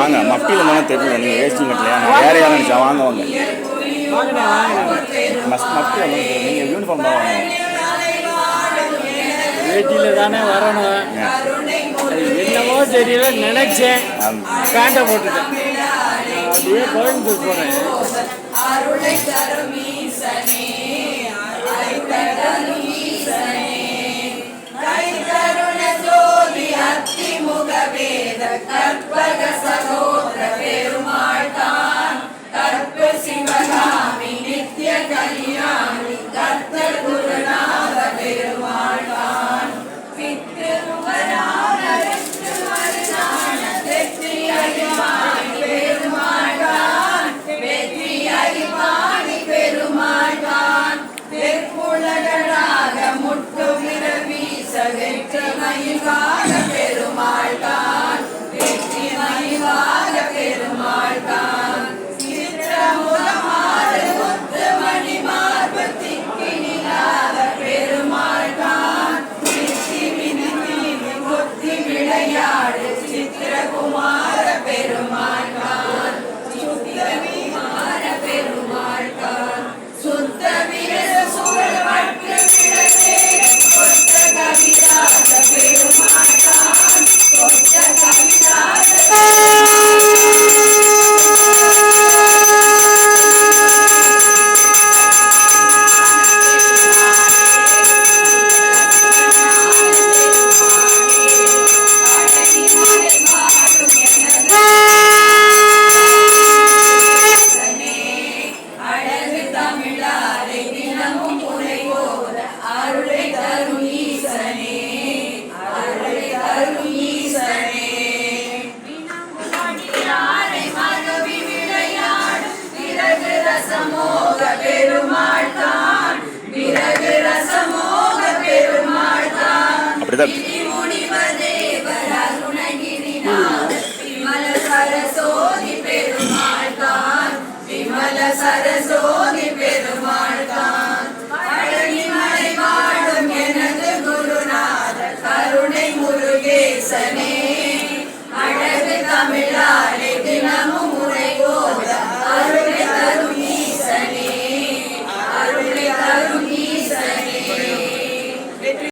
வாங்க. மப்பியில் மனம் தெரியல நீங்கள் வேஸ்டிங் கட்டலையா நான் வேற யாரும் நினச்சா வாங்க வாங்க. மஸ் மப்பியில் நீங்கள் யூனிஃபார்ம் தான் வாங்க வேட்டியில் தானே வரணும். என்னவோ தெரியல நினச்சேன். பேண்டை போட்டுட்டேன். அப்படியே கோயம்புத்தூர் போகிறேன் that